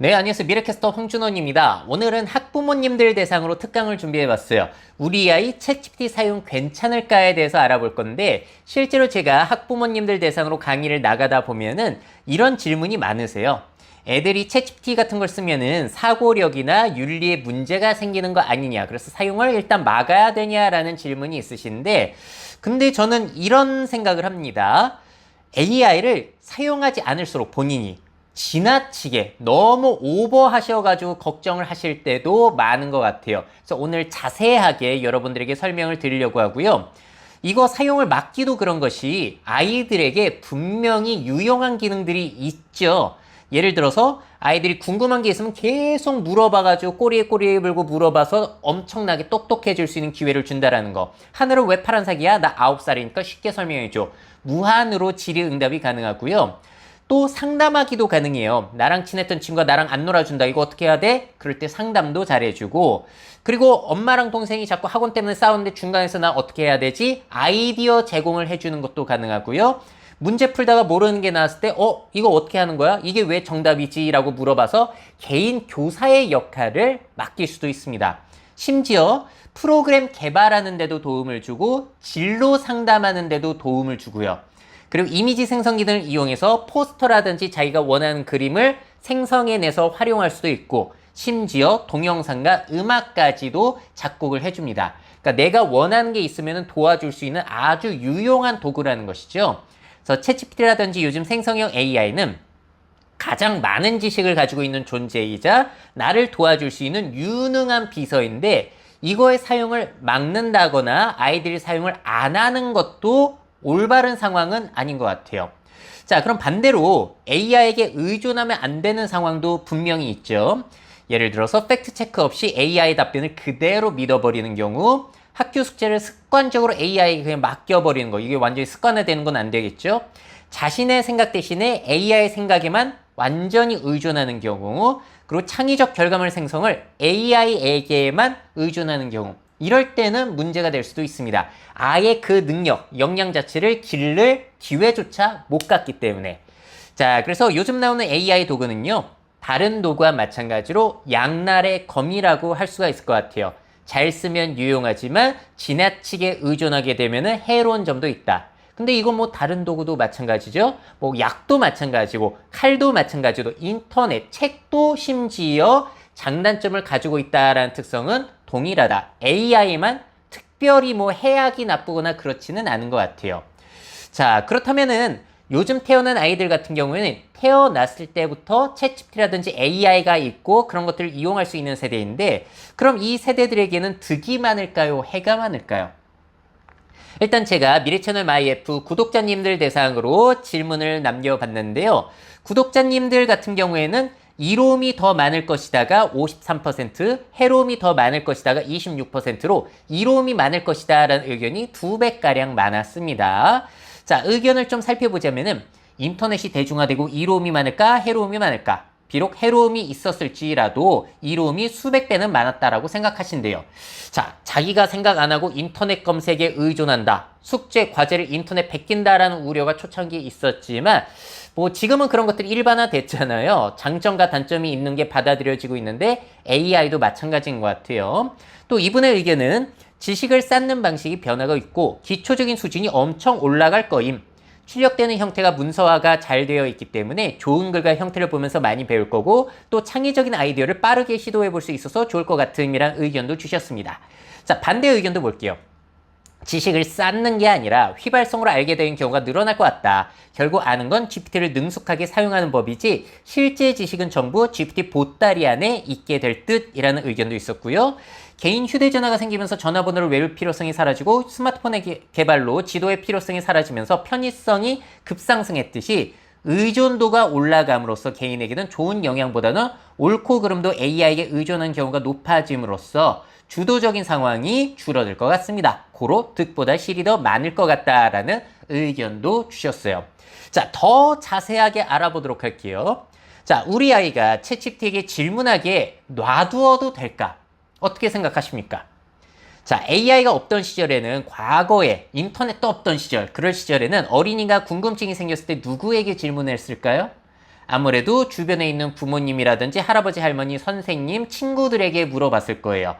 네, 안녕하세요. 미래캐스터 홍준호입니다. 오늘은 학부모님들 대상으로 특강을 준비해봤어요. 우리 아이 챗GPT 사용 괜찮을까에 대해서 알아볼 건데, 실제로 제가 학부모님들 대상으로 강의를 나가다 보면은 이런 질문이 많으세요. 애들이 챗GPT 같은 걸 쓰면은 사고력이나 윤리에 문제가 생기는 거 아니냐. 그래서 사용을 일단 막아야 되냐라는 질문이 있으신데, 근데 저는 이런 생각을 합니다. AI를 사용하지 않을수록 본인이 지나치게 너무 오버하셔가지고 걱정을 하실 때도 많은 것 같아요. 그래서 오늘 자세하게 여러분들에게 설명을 드리려고 하고요. 이거 사용을 막기도 그런 것이 아이들에게 분명히 유용한 기능들이 있죠. 예를 들어서 아이들이 궁금한 게 있으면 계속 물어봐가지고 꼬리에 꼬리에 물고 물어봐서 엄청나게 똑똑해질 수 있는 기회를 준다라는 거. 하늘은 왜 파란색이야? 나 아홉 살이니까 쉽게 설명해줘. 무한으로 질의 응답이 가능하고요. 또 상담하기도 가능해요. 나랑 친했던 친구가 나랑 안 놀아준다. 이거 어떻게 해야 돼? 그럴 때 상담도 잘해주고 그리고 엄마랑 동생이 자꾸 학원 때문에 싸우는데 중간에서 나 어떻게 해야 되지? 아이디어 제공을 해주는 것도 가능하고요. 문제 풀다가 모르는 게 나왔을 때, 어, 이거 어떻게 하는 거야? 이게 왜 정답이지? 라고 물어봐서 개인 교사의 역할을 맡길 수도 있습니다. 심지어 프로그램 개발하는 데도 도움을 주고 진로 상담하는 데도 도움을 주고요. 그리고 이미지 생성 기능을 이용해서 포스터라든지 자기가 원하는 그림을 생성해내서 활용할 수도 있고 심지어 동영상과 음악까지도 작곡을 해줍니다. 그러니까 내가 원하는 게 있으면 도와줄 수 있는 아주 유용한 도구라는 것이죠. 그래서 챗GPT라든지 요즘 생성형 AI는 가장 많은 지식을 가지고 있는 존재이자 나를 도와줄 수 있는 유능한 비서인데 이거의 사용을 막는다거나 아이들이 사용을 안 하는 것도 올바른 상황은 아닌 것 같아요. 자, 그럼 반대로 AI에게 의존하면 안 되는 상황도 분명히 있죠. 예를 들어서 팩트 체크 없이 AI 답변을 그대로 믿어버리는 경우 학교 숙제를 습관적으로 AI에게 그냥 맡겨버리는 거. 이게 완전히 습관화되는 건 안 되겠죠. 자신의 생각 대신에 AI 생각에만 완전히 의존하는 경우, 그리고 창의적 결과물 생성을 AI에게만 의존하는 경우, 이럴 때는 문제가 될 수도 있습니다. 아예 그 능력, 역량 자체를 기를 기회조차 못 갖기 때문에. 자, 그래서 요즘 나오는 AI 도구는요, 다른 도구와 마찬가지로 양날의 검이라고 할 수가 있을 것 같아요. 잘 쓰면 유용하지만 지나치게 의존하게 되면 해로운 점도 있다. 근데 이건 뭐 다른 도구도 마찬가지죠. 뭐 약도 마찬가지고 칼도 마찬가지로 인터넷, 책도 심지어 장단점을 가지고 있다라는 특성은 동일하다. AI만 특별히 뭐 해악이 나쁘거나 그렇지는 않은 것 같아요. 자, 그렇다면은 요즘 태어난 아이들 같은 경우에는 태어났을 때부터 챗GPT라든지 AI가 있고 그런 것들을 이용할 수 있는 세대인데 그럼 이 세대들에게는 득이 많을까요? 해가 많을까요? 일단 제가 미래채널 마이F 구독자님들 대상으로 질문을 남겨봤는데요. 구독자님들 같은 경우에는 이로움이 더 많을 것이다가 53%, 해로움이 더 많을 것이다가 26%로 이로움이 많을 것이다라는 의견이 두 배가량 많았습니다. 자, 의견을 좀 살펴보자면은 인터넷이 대중화되고 이로움이 많을까, 해로움이 많을까? 비록 해로움이 있었을지라도 이로움이 수백 배는 많았다라고 생각하신대요. 자, 자기가 생각 안 하고 인터넷 검색에 의존한다. 숙제, 과제를 인터넷 베낀다라는 우려가 초창기에 있었지만 뭐 지금은 그런 것들이 일반화 됐잖아요. 장점과 단점이 있는 게 받아들여지고 있는데 AI도 마찬가지인 것 같아요. 또 이분의 의견은 지식을 쌓는 방식이 변화가 있고 기초적인 수준이 엄청 올라갈 거임. 출력되는 형태가 문서화가 잘 되어 있기 때문에 좋은 글과 형태를 보면서 많이 배울 거고 또 창의적인 아이디어를 빠르게 시도해 볼 수 있어서 좋을 것 같음이란 의견도 주셨습니다. 자, 반대 의견도 볼게요. 지식을 쌓는 게 아니라 휘발성으로 알게 되는 경우가 늘어날 것 같다. 결국 아는 건 GPT를 능숙하게 사용하는 법이지 실제 지식은 전부 GPT 보따리 안에 있게 될 듯이라는 의견도 있었고요. 개인 휴대전화가 생기면서 전화번호를 외울 필요성이 사라지고 스마트폰의 개, 개발로 지도의 필요성이 사라지면서 편의성이 급상승했듯이 의존도가 올라감으로써 개인에게는 좋은 영향보다는 옳고 그름도 AI에게 의존하는 경우가 높아짐으로써 주도적인 상황이 줄어들 것 같습니다. 고로 득보다 실이 더 많을 것 같다라는 의견도 주셨어요. 자, 더 자세하게 알아보도록 할게요. 자, 우리 아이가 채찍티에게 질문하게 놔두어도 될까? 어떻게 생각하십니까? 자, AI가 없던 시절에는 과거에 인터넷도 없던 시절, 그럴 시절에는 어린이가 궁금증이 생겼을 때 누구에게 질문을 했을까요? 아무래도 주변에 있는 부모님이라든지 할아버지, 할머니, 선생님, 친구들에게 물어봤을 거예요.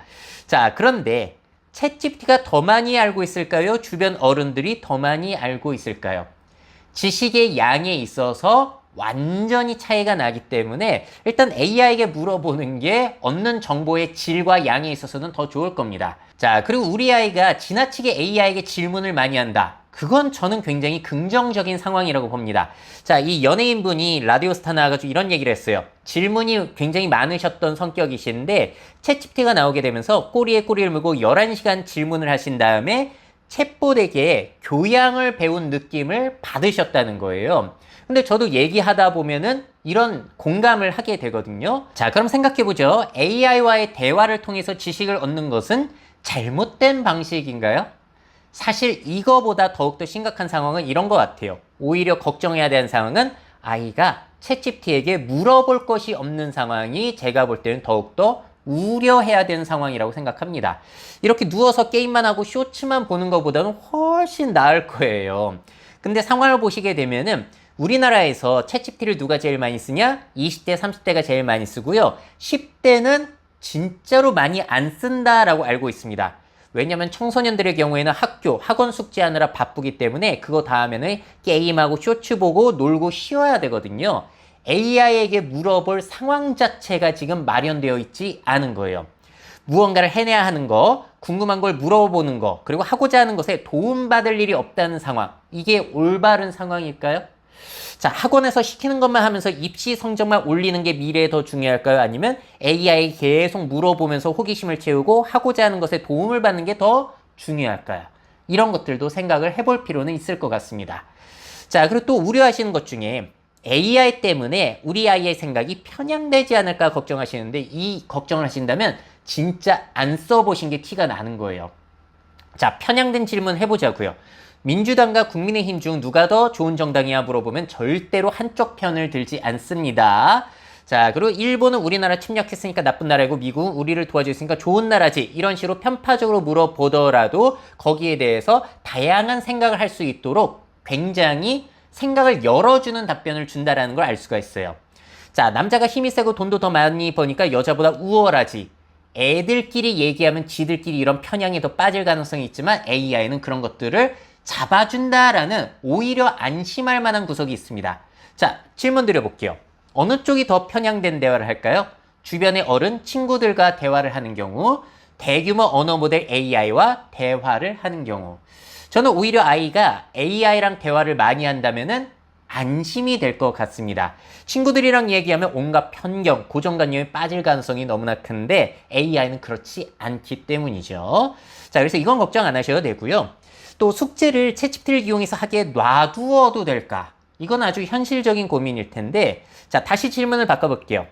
자, 그런데 챗GPT가 더 많이 알고 있을까요? 주변 어른들이 더 많이 알고 있을까요? 지식의 양에 있어서 완전히 차이가 나기 때문에 일단 AI에게 물어보는 게 얻는 정보의 질과 양에 있어서는 더 좋을 겁니다. 자, 그리고 우리 아이가 지나치게 AI에게 질문을 많이 한다. 그건 저는 굉장히 긍정적인 상황이라고 봅니다. 자, 이 연예인분이 라디오 스타 나와가지고 이런 얘기를 했어요. 질문이 굉장히 많으셨던 성격이신데 챗GPT가 나오게 되면서 꼬리에 꼬리를 물고 11시간 질문을 하신 다음에 챗봇에게 교양을 배운 느낌을 받으셨다는 거예요. 근데 저도 얘기하다 보면은 이런 공감을 하게 되거든요. 자, 그럼 생각해보죠. AI와의 대화를 통해서 지식을 얻는 것은 잘못된 방식인가요? 사실 이거보다 더욱더 심각한 상황은 이런 것 같아요. 오히려 걱정해야 되는 상황은 아이가 챗GPT에게 물어볼 것이 없는 상황이 제가 볼 때는 더욱더 우려해야 되는 상황이라고 생각합니다. 이렇게 누워서 게임만 하고 쇼츠만 보는 것보다는 훨씬 나을 거예요. 근데 상황을 보시게 되면은 우리나라에서 챗GPT를 누가 제일 많이 쓰냐? 20대, 30대가 제일 많이 쓰고요. 10대는 진짜로 많이 안 쓴다라고 알고 있습니다. 왜냐면 청소년들의 경우에는 학교, 학원 숙제하느라 바쁘기 때문에 그거 다 하면은 게임하고 쇼츠 보고 놀고 쉬어야 되거든요. AI에게 물어볼 상황 자체가 지금 마련되어 있지 않은 거예요. 무언가를 해내야 하는 거, 궁금한 걸 물어보는 거, 그리고 하고자 하는 것에 도움받을 일이 없다는 상황. 이게 올바른 상황일까요? 자, 학원에서 시키는 것만 하면서 입시 성적만 올리는 게 미래에 더 중요할까요? 아니면 AI 계속 물어보면서 호기심을 채우고 하고자 하는 것에 도움을 받는 게 더 중요할까요? 이런 것들도 생각을 해볼 필요는 있을 것 같습니다. 자, 그리고 또 우려하시는 것 중에 AI 때문에 우리 아이의 생각이 편향되지 않을까 걱정하시는데 이 걱정을 하신다면 진짜 안 써보신 게 티가 나는 거예요. 자, 편향된 질문 해보자고요. 민주당과 국민의힘 중 누가 더 좋은 정당이야 물어보면 절대로 한쪽 편을 들지 않습니다. 자, 그리고 일본은 우리나라 침략했으니까 나쁜 나라이고 미국은 우리를 도와줬으니까 좋은 나라지. 이런 식으로 편파적으로 물어보더라도 거기에 대해서 다양한 생각을 할 수 있도록 굉장히 생각을 열어주는 답변을 준다라는 걸 알 수가 있어요. 자, 남자가 힘이 세고 돈도 더 많이 버니까 여자보다 우월하지. 애들끼리 얘기하면 지들끼리 이런 편향에 더 빠질 가능성이 있지만 AI는 그런 것들을 잡아준다라는 오히려 안심할 만한 구석이 있습니다. 자, 질문 드려볼게요. 어느 쪽이 더 편향된 대화를 할까요? 주변의 어른, 친구들과 대화를 하는 경우, 대규모 언어 모델 AI와 대화를 하는 경우. 저는 오히려 아이가 AI랑 대화를 많이 한다면은 안심이 될 것 같습니다. 친구들이랑 얘기하면 온갖 편견, 고정관념에 빠질 가능성이 너무나 큰데 AI는 그렇지 않기 때문이죠. 자, 그래서 이건 걱정 안 하셔도 되고요. 또 숙제를 채집티를 이용해서 하기에 놔두어도 될까? 이건 아주 현실적인 고민일 텐데, 자, 다시 질문을 바꿔볼게요.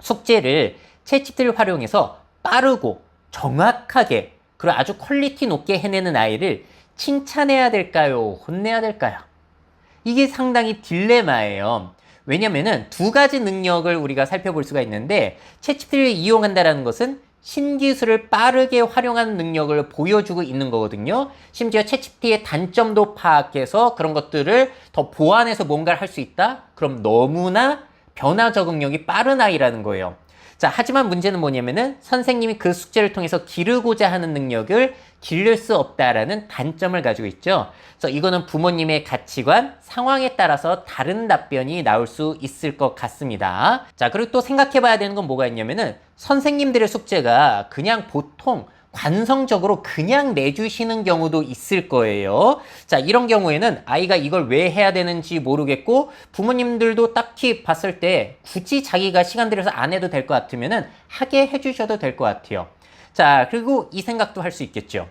숙제를 채집티를 활용해서 빠르고 정확하게 그리고 아주 퀄리티 높게 해내는 아이를 칭찬해야 될까요? 혼내야 될까요? 이게 상당히 딜레마예요. 왜냐면은 두 가지 능력을 우리가 살펴볼 수가 있는데 채집티를 이용한다는 것은 신기술을 빠르게 활용하는 능력을 보여주고 있는 거거든요. 심지어 채집티의 단점도 파악해서 그런 것들을 더 보완해서 뭔가를 할 수 있다? 그럼 너무나 변화 적응력이 빠른 아이라는 거예요. 자, 하지만 문제는 뭐냐면은 선생님이 그 숙제를 통해서 기르고자 하는 능력을 기를 수 없다라는 단점을 가지고 있죠. 그래서 이거는 부모님의 가치관, 상황에 따라서 다른 답변이 나올 수 있을 것 같습니다. 자, 그리고 또 생각해 봐야 되는 건 뭐가 있냐면은 선생님들의 숙제가 그냥 보통 관성적으로 그냥 내주시는 경우도 있을 거예요. 자, 이런 경우에는 아이가 이걸 왜 해야 되는지 모르겠고 부모님들도 딱히 봤을 때 굳이 자기가 시간 들여서 안 해도 될 것 같으면은 하게 해주셔도 될 것 같아요. 자, 그리고 이 생각도 할 수 있겠죠.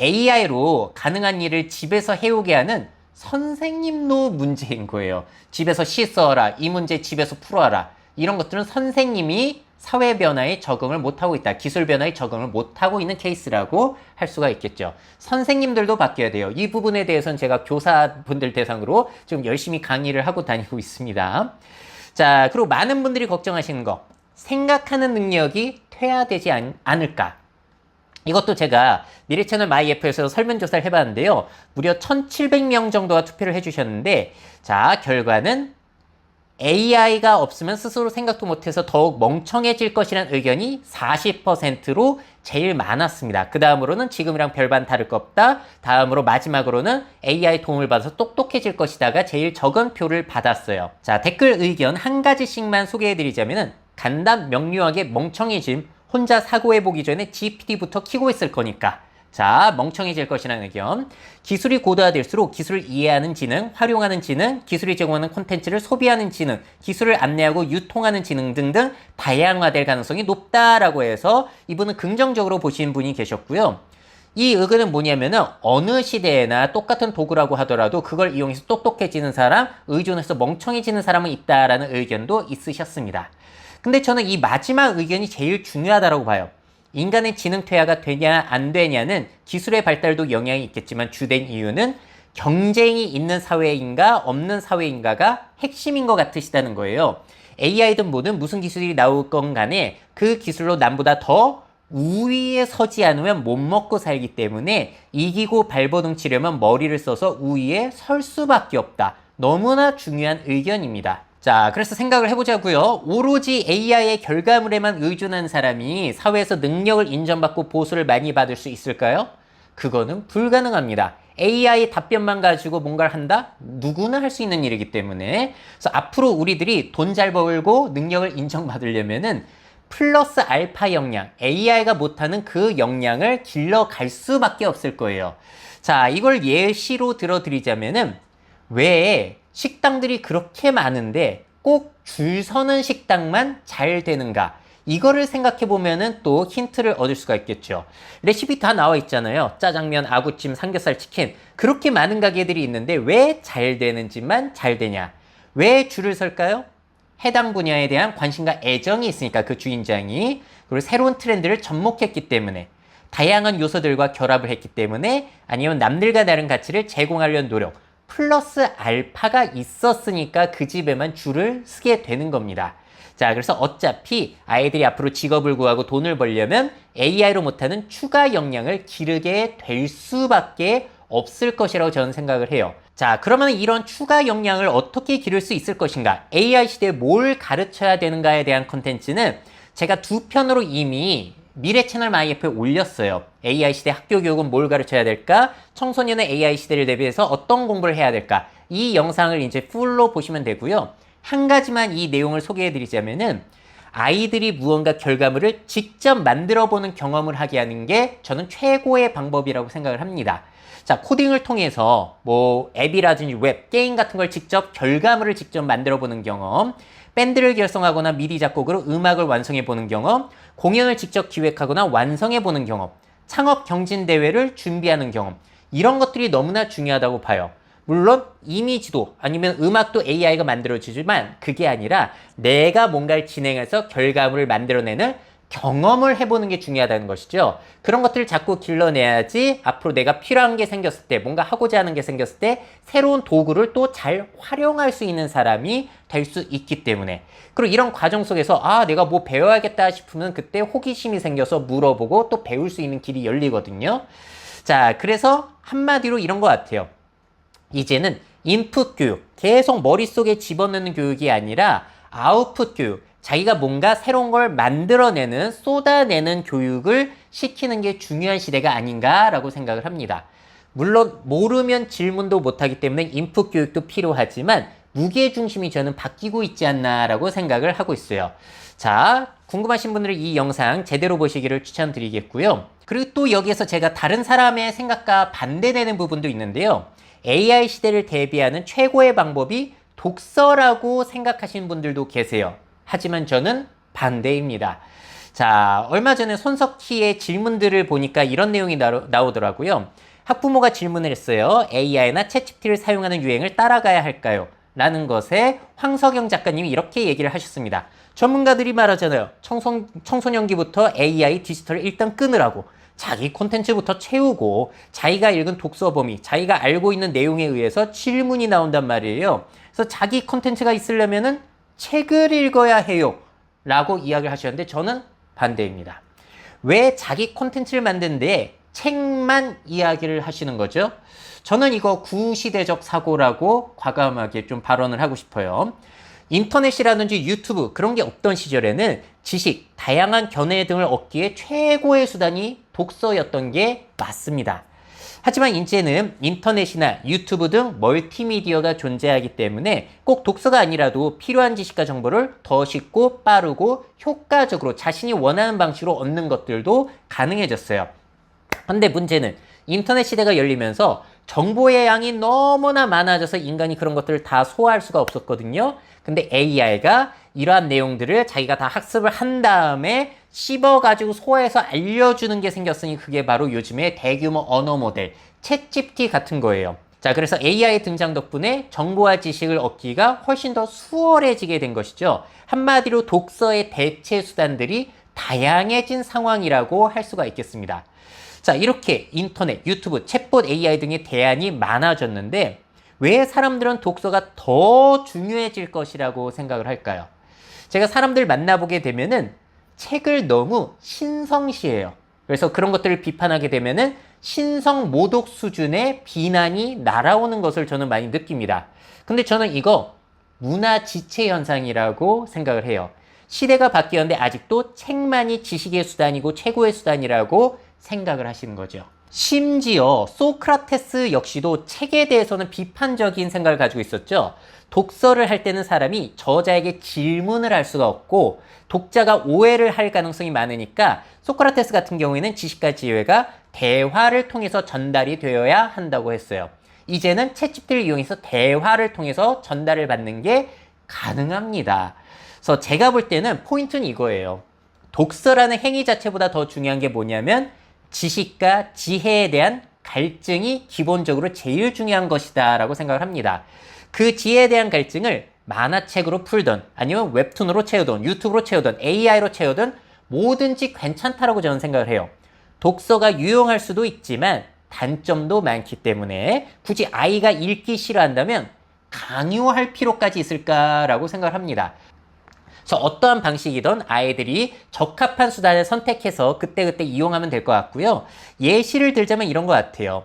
AI로 가능한 일을 집에서 해오게 하는 선생님도 문제인 거예요. 집에서 시 써라. 이 문제 집에서 풀어라. 이런 것들은 선생님이 사회 변화에 적응을 못하고 있다. 기술 변화에 적응을 못하고 있는 케이스라고 할 수가 있겠죠. 선생님들도 바뀌어야 돼요. 이 부분에 대해서는 제가 교사분들 대상으로 지금 열심히 강의를 하고 다니고 있습니다. 자, 그리고 많은 분들이 걱정하시는 거. 생각하는 능력이 퇴화되지 않, 않을까? 이것도 제가 미래 채널 마이애프에서 설문조사를 해봤는데요. 무려 1,700명 정도가 투표를 해주셨는데, 자, 결과는 AI가 없으면 스스로 생각도 못해서 더욱 멍청해질 것이라는 의견이 40%로 제일 많았습니다. 그 다음으로는 지금이랑 별반 다를 거 없다. 다음으로 마지막으로는 AI 도움을 받아서 똑똑해질 것이다가 제일 적은 표를 받았어요. 자, 댓글 의견 한 가지씩만 소개해드리자면은 간단 명료하게 멍청해짐 혼자 사고해보기 전에 GPT부터 키고 있을 거니까 자, 멍청해질 것이라는 의견. 기술이 고도화될수록 기술을 이해하는 지능, 활용하는 지능, 기술이 제공하는 콘텐츠를 소비하는 지능, 기술을 안내하고 유통하는 지능 등등 다양화될 가능성이 높다라고 해서 이분은 긍정적으로 보신 분이 계셨고요. 이 의견은 뭐냐면은 어느 시대에나 똑같은 도구라고 하더라도 그걸 이용해서 똑똑해지는 사람, 의존해서 멍청해지는 사람은 있다라는 의견도 있으셨습니다. 근데 저는 이 마지막 의견이 제일 중요하다고 봐요. 인간의 지능 퇴화가 되냐 안 되냐는 기술의 발달도 영향이 있겠지만 주된 이유는 경쟁이 있는 사회인가 없는 사회인가가 핵심인 것 같으시다는 거예요. AI든 뭐든 무슨 기술이 나올 건 간에 그 기술로 남보다 더 우위에 서지 않으면 못 먹고 살기 때문에 이기고 발버둥 치려면 머리를 써서 우위에 설 수밖에 없다. 너무나 중요한 의견입니다. 자, 그래서 생각을 해보자고요. 오로지 AI의 결과물에만 의존한 사람이 사회에서 능력을 인정받고 보수를 많이 받을 수 있을까요? 그거는 불가능합니다. AI 답변만 가지고 뭔가를 한다? 누구나 할 수 있는 일이기 때문에. 그래서 앞으로 우리들이 돈 잘 벌고 능력을 인정받으려면은 플러스 알파 역량, AI가 못하는 그 역량을 길러갈 수밖에 없을 거예요. 자, 이걸 예시로 들어드리자면은 왜 식당들이 그렇게 많은데 꼭 줄 서는 식당만 잘 되는가? 이거를 생각해 보면은 또 힌트를 얻을 수가 있겠죠. 레시피 다 나와 있잖아요. 짜장면, 아구찜, 삼겹살, 치킨. 그렇게 많은 가게들이 있는데 왜 잘 되는지만 잘 되냐? 왜 줄을 설까요? 해당 분야에 대한 관심과 애정이 있으니까 그 주인장이 그리고 새로운 트렌드를 접목했기 때문에 다양한 요소들과 결합을 했기 때문에 아니면 남들과 다른 가치를 제공하려는 노력 플러스 알파가 있었으니까 그 집에만 줄을 서게 되는 겁니다. 자, 그래서 어차피 아이들이 앞으로 직업을 구하고 돈을 벌려면 AI로 못하는 추가 역량을 기르게 될 수밖에 없을 것이라고 저는 생각을 해요. 자, 그러면 이런 추가 역량을 어떻게 기를 수 있을 것인가? AI 시대에 뭘 가르쳐야 되는가에 대한 컨텐츠는 제가 두 편으로 이미 미래 채널 마이애프에 올렸어요. AI 시대 학교 교육은 뭘 가르쳐야 될까? 청소년의 AI 시대를 대비해서 어떤 공부를 해야 될까? 이 영상을 이제 풀로 보시면 되고요. 한 가지만 이 내용을 소개해 드리자면은 아이들이 무언가 결과물을 직접 만들어 보는 경험을 하게 하는 게 저는 최고의 방법이라고 생각을 합니다. 자, 코딩을 통해서 뭐 앱이라든지 웹, 게임 같은 걸 직접 결과물을 직접 만들어 보는 경험, 밴드를 결성하거나 미디 작곡으로 음악을 완성해 보는 경험, 공연을 직접 기획하거나 완성해 보는 경험, 창업 경진 대회를 준비하는 경험, 이런 것들이 너무나 중요하다고 봐요. 물론 이미지도 아니면 음악도 AI가 만들어지지만 그게 아니라 내가 뭔가를 진행해서 결과물을 만들어내는 경험을 해보는 게 중요하다는 것이죠. 그런 것들을 자꾸 길러내야지 앞으로 내가 필요한 게 생겼을 때, 뭔가 하고자 하는 게 생겼을 때 새로운 도구를 또 잘 활용할 수 있는 사람이 될 수 있기 때문에. 그리고 이런 과정 속에서 아, 내가 뭐 배워야겠다 싶으면 그때 호기심이 생겨서 물어보고 또 배울 수 있는 길이 열리거든요. 자, 그래서 한마디로 이런 것 같아요. 이제는 인풋 교육, 계속 머릿속에 집어넣는 교육이 아니라 아웃풋 교육, 자기가 뭔가 새로운 걸 만들어내는, 쏟아내는 교육을 시키는 게 중요한 시대가 아닌가라고 생각을 합니다. 물론 모르면 질문도 못하기 때문에 인풋 교육도 필요하지만 무게 중심이 저는 바뀌고 있지 않나라고 생각을 하고 있어요. 자, 궁금하신 분들은 이 영상 제대로 보시기를 추천드리겠고요. 그리고 또 여기에서 제가 다른 사람의 생각과 반대되는 부분도 있는데요. AI 시대를 대비하는 최고의 방법이 독서라고 생각하시는 분들도 계세요. 하지만 저는 반대입니다. 자, 얼마 전에 손석희의 질문들을 보니까 이런 내용이 나오, 더라고요 학부모가 질문을 했어요. AI나 챗GPT를 사용하는 유행을 따라가야 할까요? 라는 것에 황석영 작가님이 이렇게 얘기를 하셨습니다. 전문가들이 말하잖아요. 청소, 청소년기부터 AI 디지털을 일단 끊으라고. 자기 콘텐츠부터 채우고 자기가 읽은 독서 범위, 자기가 알고 있는 내용에 의해서 질문이 나온단 말이에요. 그래서 자기 콘텐츠가 있으려면은 책을 읽어야 해요. 라고 이야기를 하셨는데 저는 반대입니다. 왜 자기 콘텐츠를 만드는데 책만 이야기를 하시는 거죠? 저는 이거 구시대적 사고라고 과감하게 좀 발언을 하고 싶어요. 인터넷이라든지 유튜브 그런 게 없던 시절에는 지식, 다양한 견해 등을 얻기에 최고의 수단이 독서였던 게 맞습니다. 하지만 이제는 인터넷이나 유튜브 등 멀티미디어가 존재하기 때문에 꼭 독서가 아니라도 필요한 지식과 정보를 더 쉽고 빠르고 효과적으로 자신이 원하는 방식으로 얻는 것들도 가능해졌어요. 근데 문제는 인터넷 시대가 열리면서 정보의 양이 너무나 많아져서 인간이 그런 것들을 다 소화할 수가 없었거든요. 근데 AI가 이러한 내용들을 자기가 다 학습을 한 다음에 씹어가지고 소화해서 알려주는 게 생겼으니 그게 바로 요즘의 대규모 언어 모델, 챗GPT 같은 거예요. 자, 그래서 AI 등장 덕분에 정보와 지식을 얻기가 훨씬 더 수월해지게 된 것이죠. 한마디로 독서의 대체 수단들이 다양해진 상황이라고 할 수가 있겠습니다. 자, 이렇게 인터넷, 유튜브, 챗봇 AI 등의 대안이 많아졌는데 왜 사람들은 독서가 더 중요해질 것이라고 생각을 할까요? 제가 사람들 만나보게 되면은 책을 너무 신성시해요. 그래서 그런 것들을 비판하게 되면은 신성 모독 수준의 비난이 날아오는 것을 저는 많이 느낍니다. 근데 저는 이거 문화 지체 현상이라고 생각을 해요. 시대가 바뀌었는데 아직도 책만이 지식의 수단이고 최고의 수단이라고 생각을 하시는 거죠. 심지어 소크라테스 역시도 책에 대해서는 비판적인 생각을 가지고 있었죠. 독서를 할 때는 사람이 저자에게 질문을 할 수가 없고 독자가 오해를 할 가능성이 많으니까 소크라테스 같은 경우에는 지식과 지혜가 대화를 통해서 전달이 되어야 한다고 했어요. 이제는 채집들을 이용해서 대화를 통해서 전달을 받는 게 가능합니다. 그래서 제가 볼 때는 포인트는 이거예요. 독서라는 행위 자체보다 더 중요한 게 뭐냐면 지식과 지혜에 대한 갈증이 기본적으로 제일 중요한 것이다 라고 생각을 합니다. 그 지혜에 대한 갈증을 만화책으로 풀던 아니면 웹툰으로 채우던 유튜브로 채우던 AI로 채우던 뭐든지 괜찮다라고 저는 생각을 해요. 독서가 유용할 수도 있지만 단점도 많기 때문에 굳이 아이가 읽기 싫어한다면 강요할 필요까지 있을까라고 생각을 합니다. 그래서 어떠한 방식이든 아이들이 적합한 수단을 선택해서 그때그때 이용하면 될 것 같고요. 예시를 들자면 이런 것 같아요.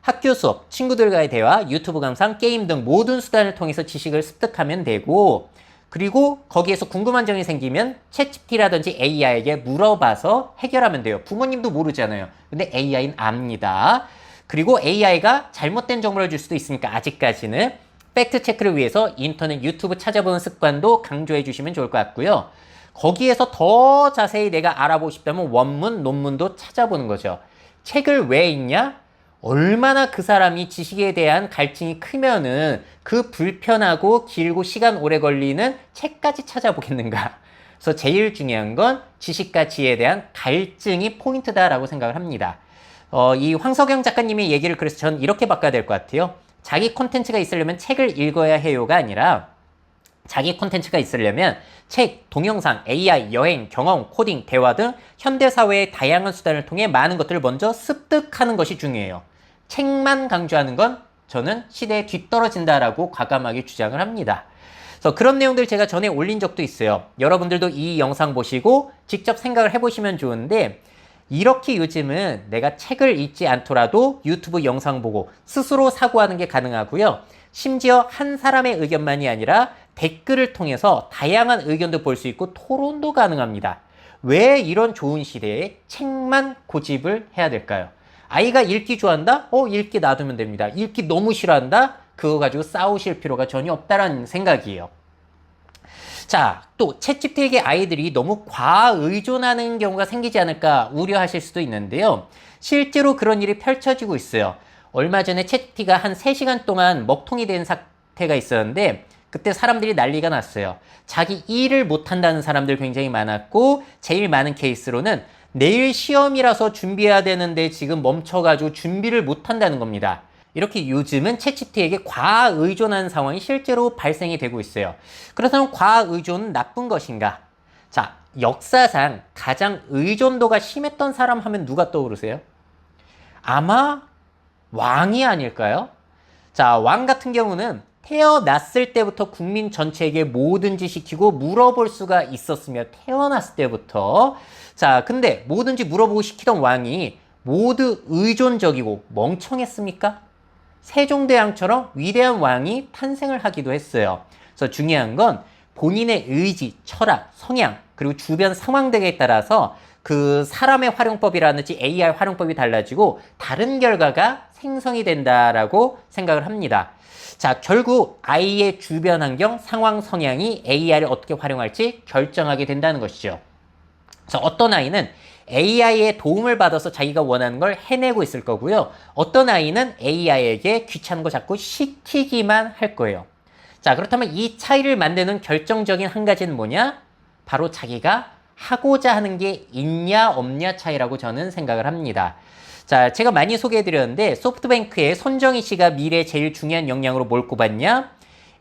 학교 수업, 친구들과의 대화, 유튜브 감상, 게임 등 모든 수단을 통해서 지식을 습득하면 되고 그리고 거기에서 궁금한 점이 생기면 챗GPT라든지 AI에게 물어봐서 해결하면 돼요. 부모님도 모르잖아요. 근데 AI는 압니다. 그리고 AI가 잘못된 정보를 줄 수도 있으니까 아직까지는 팩트 체크를 위해서 인터넷 유튜브 찾아보는 습관도 강조해 주시면 좋을 것 같고요. 거기에서 더 자세히 내가 알아보고 싶다면 원문, 논문도 찾아보는 거죠. 책을 왜 읽냐? 얼마나 그 사람이 지식에 대한 갈증이 크면은 그 불편하고 길고 시간 오래 걸리는 책까지 찾아보겠는가. 그래서 제일 중요한 건 지식과 지혜에 대한 갈증이 포인트다라고 생각을 합니다. 어, 이 황석영 작가님의 얘기를 그래서 전 이렇게 바꿔야 될 것 같아요. 자기 콘텐츠가 있으려면 책을 읽어야 해요가 아니라 자기 콘텐츠가 있으려면 책, 동영상, AI, 여행, 경험, 코딩, 대화 등 현대사회의 다양한 수단을 통해 많은 것들을 먼저 습득하는 것이 중요해요. 책만 강조하는 건 저는 시대에 뒤떨어진다라고 과감하게 주장을 합니다. 그래서 그런 내용들 제가 전에 올린 적도 있어요. 여러분들도 이 영상 보시고 직접 생각을 해보시면 좋은데 이렇게 요즘은 내가 책을 읽지 않더라도 유튜브 영상 보고 스스로 사고하는 게 가능하고요. 심지어 한 사람의 의견만이 아니라 댓글을 통해서 다양한 의견도 볼 수 있고 토론도 가능합니다. 왜 이런 좋은 시대에 책만 고집을 해야 될까요? 아이가 읽기 좋아한다? 어, 읽기 놔두면 됩니다. 읽기 너무 싫어한다? 그거 가지고 싸우실 필요가 전혀 없다라는 생각이에요. 자, 또 채찍들에게 아이들이 너무 과의존하는 경우가 생기지 않을까 우려하실 수도 있는데요. 실제로 그런 일이 펼쳐지고 있어요. 얼마 전에 채찍가 한 3시간 동안 먹통이 된 사태가 있었는데 그때 사람들이 난리가 났어요. 자기 일을 못한다는 사람들 굉장히 많았고 제일 많은 케이스로는 내일 시험이라서 준비해야 되는데 지금 멈춰가지고 준비를 못한다는 겁니다. 이렇게 요즘은 채치티에게 과의존하는 상황이 실제로 발생이 되고 있어요. 그렇다면 과의존은 나쁜 것인가? 자, 역사상 가장 의존도가 심했던 사람 하면 누가 떠오르세요? 아마 왕이 아닐까요? 자, 왕 같은 경우는 태어났을 때부터 국민 전체에게 뭐든지 시키고 물어볼 수가 있었으며 태어났을 때부터 자, 근데 뭐든지 물어보고 시키던 왕이 모두 의존적이고 멍청했습니까? 세종대왕처럼 위대한 왕이 탄생을 하기도 했어요. 그래서 중요한 건 본인의 의지, 철학, 성향, 그리고 주변 상황 등에 따라서 그 사람의 활용법이라든지 AI 활용법이 달라지고 다른 결과가 생성이 된다라고 생각을 합니다. 자, 결국 아이의 주변 환경, 상황, 성향이 AI를 어떻게 활용할지 결정하게 된다는 것이죠. 그래서 어떤 아이는 AI의 도움을 받아서 자기가 원하는 걸 해내고 있을 거고요. 어떤 아이는 AI에게 귀찮은 거 자꾸 시키기만 할 거예요. 자, 그렇다면 이 차이를 만드는 결정적인 한 가지는 뭐냐? 바로 자기가 하고자 하는 게 있냐 없냐 차이라고 저는 생각을 합니다. 자, 제가 많이 소개해드렸는데 소프트뱅크의 손정희 씨가 미래에 제일 중요한 역량으로 뭘 꼽았냐?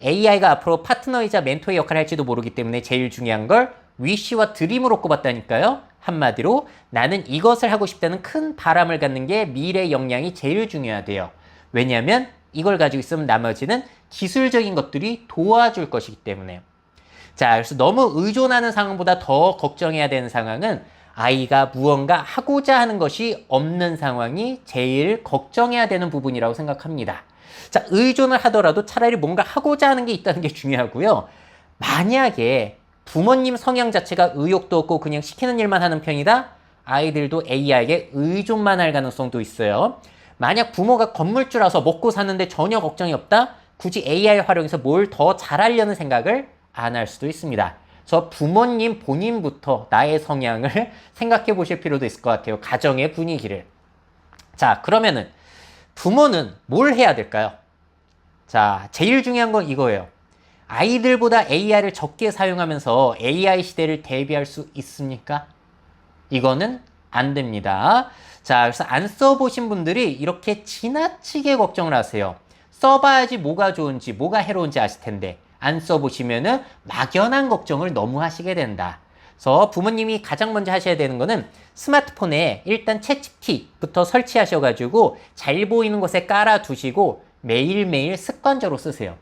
AI가 앞으로 파트너이자 멘토의 역할을 할지도 모르기 때문에 제일 중요한 걸 위시와 드림으로 꼽았다니까요. 한마디로 나는 이것을 하고 싶다는 큰 바람을 갖는 게 미래 역량이 제일 중요하대요. 왜냐하면 이걸 가지고 있으면 나머지는 기술적인 것들이 도와줄 것이기 때문에. 자, 그래서 너무 의존하는 상황보다 더 걱정해야 되는 상황은 아이가 무언가 하고자 하는 것이 없는 상황이 제일 걱정해야 되는 부분이라고 생각합니다. 자, 의존을 하더라도 차라리 뭔가 하고자 하는 게 있다는 게 중요하고요. 만약에 부모님 성향 자체가 의욕도 없고 그냥 시키는 일만 하는 편이다? 아이들도 AI에게 의존만 할 가능성도 있어요. 만약 부모가 건물주라서 먹고 사는데 전혀 걱정이 없다? 굳이 AI 활용해서 뭘 더 잘하려는 생각을 안 할 수도 있습니다. 그래서 부모님 본인부터 나의 성향을 생각해 보실 필요도 있을 것 같아요. 가정의 분위기를. 자, 그러면은 부모는 뭘 해야 될까요? 자, 제일 중요한 건 이거예요. 아이들보다 AI를 적게 사용하면서 AI 시대를 대비할 수 있습니까? 이거는 안 됩니다. 자, 그래서 안 써보신 분들이 이렇게 지나치게 걱정을 하세요. 써봐야지 뭐가 좋은지, 뭐가 해로운지 아실 텐데, 안 써보시면은 막연한 걱정을 너무 하시게 된다. 그래서 부모님이 가장 먼저 하셔야 되는 거는 스마트폰에 일단 채찍티부터 설치하셔가지고 잘 보이는 곳에 깔아두시고 매일매일 습관적으로 쓰세요.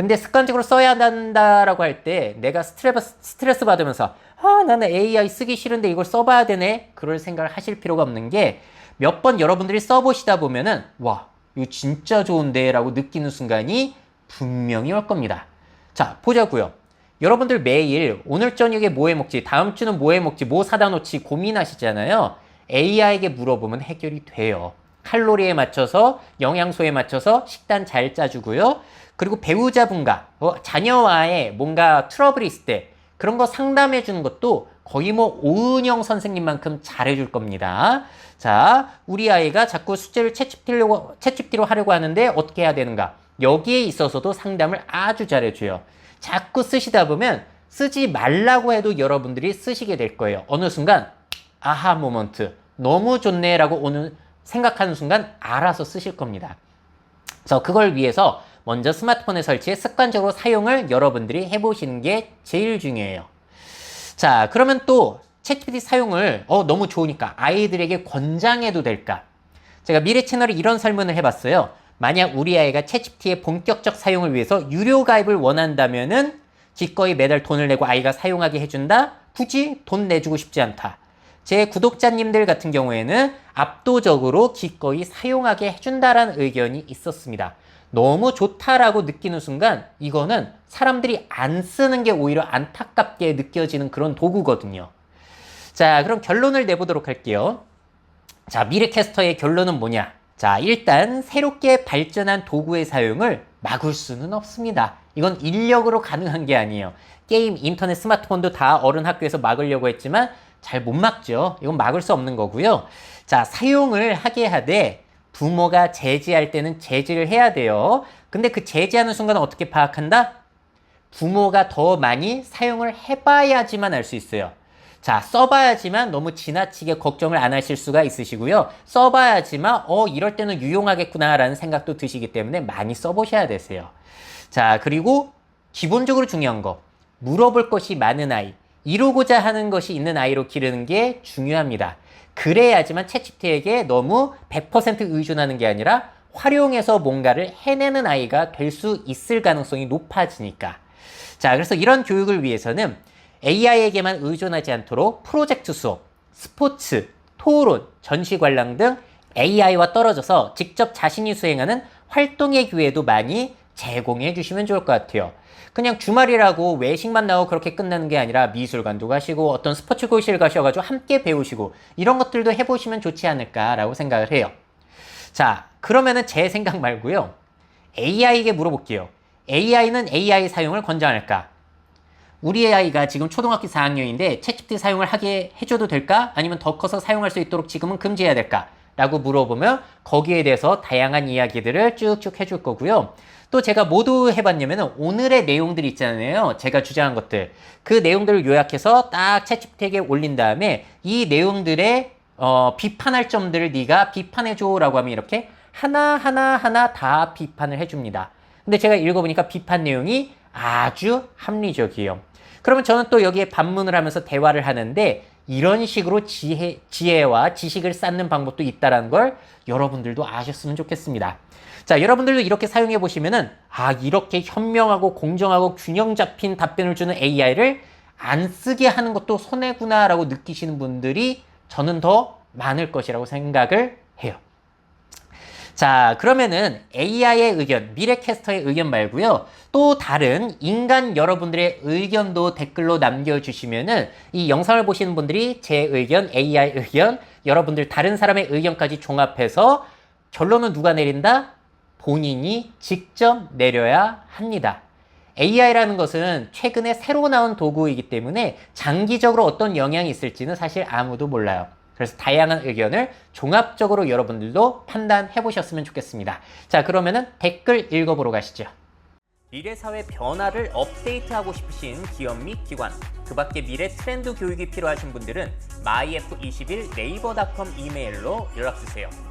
근데 습관적으로 써야 한다라고 할 때 내가 스트레스, 스트레스 받으면서 아 나는 AI 쓰기 싫은데 이걸 써봐야 되네. 그럴 생각을 하실 필요가 없는 게 몇 번 여러분들이 써보시다 보면은 와 이거 진짜 좋은데? 라고 느끼는 순간이 분명히 올 겁니다. 자 보자고요. 여러분들 매일 오늘 저녁에 뭐 해 먹지 다음 주는 뭐 해 먹지 뭐 사다 놓지 고민하시잖아요. AI에게 물어보면 해결이 돼요. 칼로리에 맞춰서 영양소에 맞춰서 식단 잘 짜주고요 그리고 배우자분과 어, 자녀와의 뭔가 트러블이 있을 때 그런 거 상담해 주는 것도 거의 뭐 오은영 선생님만큼 잘해줄 겁니다. 자, 우리 아이가 자꾸 숙제를 채집티로, 채집티로 하려고 하는데 어떻게 해야 되는가? 여기에 있어서도 상담을 아주 잘해줘요. 자꾸 쓰시다 보면 쓰지 말라고 해도 여러분들이 쓰시게 될 거예요. 어느 순간 아하 모먼트 너무 좋네라고 오늘 생각하는 순간 알아서 쓰실 겁니다. 그래서 그걸 위해서 먼저 스마트폰에 설치해 습관적으로 사용을 여러분들이 해보시는 게 제일 중요해요. 자, 그러면 또 챗GPT 사용을 어, 너무 좋으니까 아이들에게 권장해도 될까? 제가 미래 채널에 이런 설문을 해봤어요. 만약 우리 아이가 챗GPT의 본격적 사용을 위해서 유료 가입을 원한다면은 기꺼이 매달 돈을 내고 아이가 사용하게 해준다? 굳이 돈 내주고 싶지 않다. 제 구독자님들 같은 경우에는 압도적으로 기꺼이 사용하게 해준다라는 의견이 있었습니다. 너무 좋다라고 느끼는 순간 이거는 사람들이 안 쓰는 게 오히려 안타깝게 느껴지는 그런 도구거든요. 자, 그럼 결론을 내보도록 할게요. 자, 미래캐스터의 결론은 뭐냐? 자, 일단 새롭게 발전한 도구의 사용을 막을 수는 없습니다. 이건 인력으로 가능한 게 아니에요. 게임, 인터넷, 스마트폰도 다 어른 학교에서 막으려고 했지만 잘 못 막죠. 이건 막을 수 없는 거고요. 자, 사용을 하게 하되 부모가 제지할 때는 제지를 해야 돼요. 근데 그 제지하는 순간은 어떻게 파악한다? 부모가 더 많이 사용을 해봐야지만 알 수 있어요. 자, 써봐야지만 너무 지나치게 걱정을 안 하실 수가 있으시고요. 써봐야지만, 어, 이럴 때는 유용하겠구나라는 생각도 드시기 때문에 많이 써보셔야 되세요. 자, 그리고 기본적으로 중요한 거. 물어볼 것이 많은 아이. 이루고자 하는 것이 있는 아이로 기르는 게 중요합니다. 그래야지만 채찍티에게 너무 100% 의존하는 게 아니라 활용해서 뭔가를 해내는 아이가 될 수 있을 가능성이 높아지니까. 자, 그래서 이런 교육을 위해서는 AI에게만 의존하지 않도록 프로젝트 수업, 스포츠, 토론, 전시 관람 등 AI와 떨어져서 직접 자신이 수행하는 활동의 기회도 많이 제공해 주시면 좋을 것 같아요. 그냥 주말이라고 외식만 나오고 그렇게 끝나는 게 아니라 미술관도 가시고 어떤 스포츠 교실 가셔가지고 함께 배우시고 이런 것들도 해보시면 좋지 않을까라고 생각을 해요. 자, 그러면은 제 생각 말고요. AI에게 물어볼게요. AI는 AI 사용을 권장할까? 우리 아이가 지금 초등학교 4학년인데 챗GPT 사용을 하게 해줘도 될까? 아니면 더 커서 사용할 수 있도록 지금은 금지해야 될까? 라고 물어보면 거기에 대해서 다양한 이야기들을 쭉쭉 해줄 거고요. 또 제가 모두 해봤냐면 오늘의 내용들 있잖아요. 제가 주장한 것들. 그 내용들을 요약해서 딱 챗GPT에게 올린 다음에 이 내용들의 어, 비판할 점들을 네가 비판해줘라고 하면 이렇게 하나하나 하나 다 비판을 해줍니다. 근데 제가 읽어보니까 비판 내용이 아주 합리적이에요. 그러면 저는 또 여기에 반문을 하면서 대화를 하는데 이런 식으로 지혜, 지혜와 지식을 쌓는 방법도 있다는 걸 여러분들도 아셨으면 좋겠습니다. 자, 여러분들도 이렇게 사용해 보시면은 아, 이렇게 현명하고 공정하고 균형 잡힌 답변을 주는 AI를 안 쓰게 하는 것도 손해구나라고 느끼시는 분들이 저는 더 많을 것이라고 생각을 해요. 자, 그러면은 AI의 의견, 미래캐스터의 의견 말고요. 또 다른 인간 여러분들의 의견도 댓글로 남겨주시면은 이 영상을 보시는 분들이 제 의견, AI 의견, 여러분들 다른 사람의 의견까지 종합해서 결론은 누가 내린다? 본인이 직접 내려야 합니다. AI라는 것은 최근에 새로 나온 도구이기 때문에 장기적으로 어떤 영향이 있을지는 사실 아무도 몰라요. 그래서 다양한 의견을 종합적으로 여러분들도 판단해 보셨으면 좋겠습니다. 자, 그러면은 댓글 읽어보러 가시죠. 미래 사회 변화를 업데이트하고 싶으신 기업 및 기관, 그 밖에 미래 트렌드 교육이 필요하신 분들은 myf21 네이버닷컴 이메일로 연락 주세요.